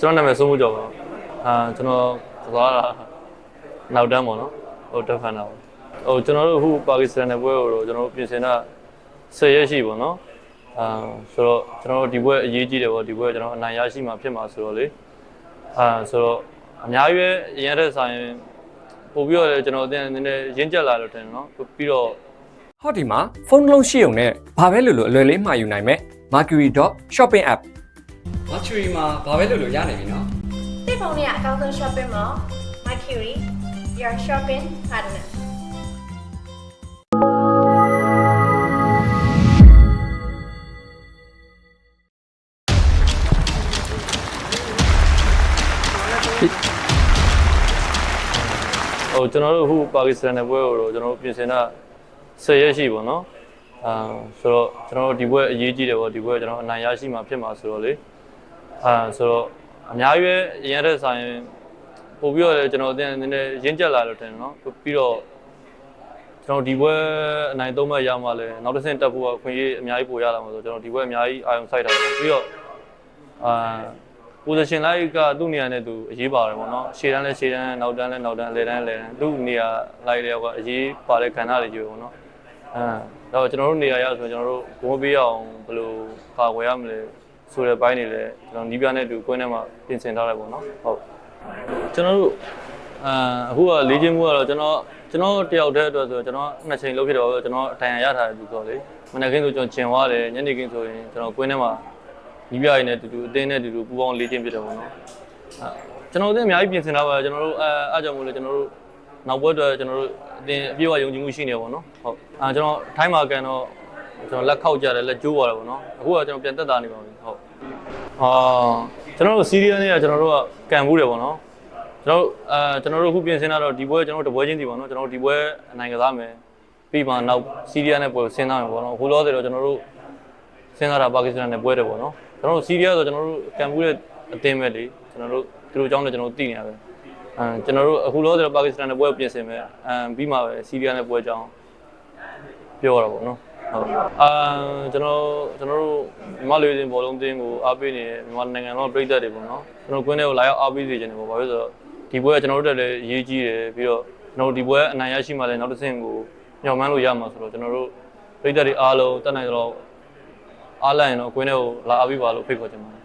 ကျွန်တော်နာမည်စိုးမှုကျော်ပါအာကျွန်တော်သွားတာနောက်တန်းပေါ့နော်ဟိုတက်ဖန်တာပေါ့ဟိုကျွန်တော်တို့အခုပါကစ္စတန်နယ်ပွဲကိုတော့ကျွန်တော်တို့ပြင်ဆင်တာ10ရက်ရှိပေါ့နော်အာဆိုတော့ကျွန်တော်တို့ဒီပွဲအရေးကြီးတယ်ပေါ့ဒီပွဲကျွန်တော်အနိုင်ရရှိမှာဖြစ်မှာဆိုတော့လေအာဆိုတော့အများကြီးပဲအရင်တဲ့ဆိုင်ပို့ပြီးတော့လည်းကျွန်တော်အတင်းနည်းနည်းရင့်ကျက်လာလို့ထင်တယ်နော်ပြီးတော့ဟောဒီမှာဖုန်းတစ်လုံးရှိုံနဲ့ဘာပဲလို့လို့အလွယ်လေးမှာယူနိုင်မယ် Mercury.shopping app Mercury မှာဘာပဲလို့လို့ရနိုင်ပြီနော်တိတ်ဖုန်းနဲ့အကောင်းဆုံး shopping mall Mercury your shopping partner ဟိုကျွန်တော်တို့အခုပါကစ္စတန်နယ်ပွဲကိုတော့ကျွန်တော်တို့ပြင်ဆင်တာ10ရက်ရှိပေါ့နော်အာဆိုတော့ကျွန်တော်တို့ဒီပွဲအရေးကြီးတယ်ပေါ့ဒီပွဲကျွန်တော်အနိုင်ရရှိမှာဖြစ်မှာဆိုတော့လေ အာဆိုတော့အများကြီးပဲအရင်တဲ့ဆိုင်ပို့ပြီးတော့လည်းကျွန်တော်အတင်းနည်းနည်းရင့်ကျက်လာလို့ထင်တယ်နော်ပြီးတော့ကျွန်တော်ဒီပွဲအနိုင်သုံးမှတ်ရမှလည်းနောက်တစ်ဆင့်တက်ဖို့အခွင့်အရေးအများကြီးပိုရလာမှာဆိုတော့ကျွန်တော်ဒီပွဲအများကြီးအာရုံစိုက်တာပေါ့ပြီးတော့အာ position လိုက်ကသူ့နေရာနဲ့သူအရေးပါတယ်ပေါ့နော်ရှေ့တန်းလဲရှေ့တန်းနောက်တန်းလဲနောက်တန်းလဲတန်းလဲတန်းသူ့နေရာလိုက်လဲကအရေးပါတဲ့ခန္ဓာတွေကြီးပေါ့နော်အဲတော့ကျွန်တော်တို့နေရာရဆိုရင်ကျွန်တော်တို့ဂုံးပေးအောင်ဘယ်လိုကာဝယ်ရမလဲ ဆိုတဲ့ဘိုင်းတွေလည်းကျွန်တော်နီးပြနဲ့တူကွင်းထဲမှာပြင်ဆင်ထားတယ်ပေါ့နော်ဟုတ်ကျွန်တော်တို့အာအခုကလေ့ကျင့်မှုကတော့ကျွန်တော်ကျွန်တော်တယောက်တည်းအတွက်ဆိုကျွန်တော်နှစ်ချိန်လုပ်ဖြစ်တော့ကျွန်တော်အထိုင်ရထားတယ်သူဆိုလေမနေ့ကင်းဆိုကျွန်တော်ကျင်သွားတယ်ညနေကင်းဆိုရင်ကျွန်တော်ကွင်းထဲမှာညီပြရည်နဲ့တူတူအတင်းနဲ့တူတူပူပေါင်းလေ့ကျင့်ဖြစ်တယ်ပေါ့နော်အဲကျွန်တော်တို့အများကြီးပြင်ဆင်ထားပါကျွန်တော်တို့အဲအားကြောင့်မို့လို့ကျွန်တော်တို့နောက်ဘက်တော့ကျွန်တော်တို့အတင်းအပြည့်အဝယုံကြည်မှုရှိနေပေါ့နော်ဟုတ်အဲကျွန်တော်ထိုင်းမှာကန်တော့ ကျွန်တော်လက်ခောက်ကြတယ်လက်ကျိုးပါတယ်ပေါ့နော်အခုကကျွန်တော်ပြန်တက်တာနေပါပြီဟုတ်အာကျွန်တော်တို့စီးရီးယယ်နဲ့ကကျွန်တော်တို့ကကန်မှုတယ်ပေါ့နော်ကျွန်တော်တို့အဲကျွန်တော်တို့အခုပြင်ဆင်တာတော့ဒီပွဲကျွန်တော်တို့တပွဲချင်းစီပေါ့နော်ကျွန်တော်တို့ဒီပွဲအနိုင်ကစားမယ်ပြီးမှနောက်စီးရီးယယ်နဲ့ပွဲဆင်းသားမယ်ပေါ့နော်အခုလောဆယ်တော့ကျွန်တော်တို့စဉ်းစားတာပါကစ္စတန်နဲ့ပွဲတယ်ပေါ့နော်ကျွန်တော်တို့စီးရီးယားဆိုကျွန်တော်တို့ကံပူးတဲ့အသင်းပဲလေကျွန်တော်တို့သူတို့အကြောင်းလည်းကျွန်တော်တို့သိနေရပဲအဲကျွန်တော်တို့အခုလောဆယ်ပါကစ္စတန်နဲ့ပွဲကိုပြင်ဆင်မယ်အဲပြီးမှပဲစီးရီးယားနဲ့ပွဲအကြောင်းပြောရတာပေါ့နော် ဟုတ်အာကျွန်တော်ကျွန်တော်တို့မြန်မာလူချင်းဘောလုံးအသင်းကိုအားပေးနေမြန်မာနိုင်ငံလုံးပြည်သက်တွေပေါ့နော်ကျွန်တော်ကွင်းထဲကိုလာရောက်အားပေးစေချင်တယ်ပေါ့ဘာလို့လဲဆိုတော့ဒီပွဲကကျွန်တော်တို့တက်လည်းအရေးကြီးတယ်ပြီးတော့ကျွန်တော်တို့ဒီပွဲအနိုင်ရရှိမှလည်းနောက်တစ်ဆင့်ကိုညှော်မှန်းလို့ရမှာဆိုတော့ကျွန်တော်တို့ပြည်သက်တွေအားလုံးတက်နိုင်တော့အားလိုက်ရင်တော့ကွင်းထဲကိုလာအားပေးပါလို့ဖိတ်ခေါ်ချင်ပါတယ်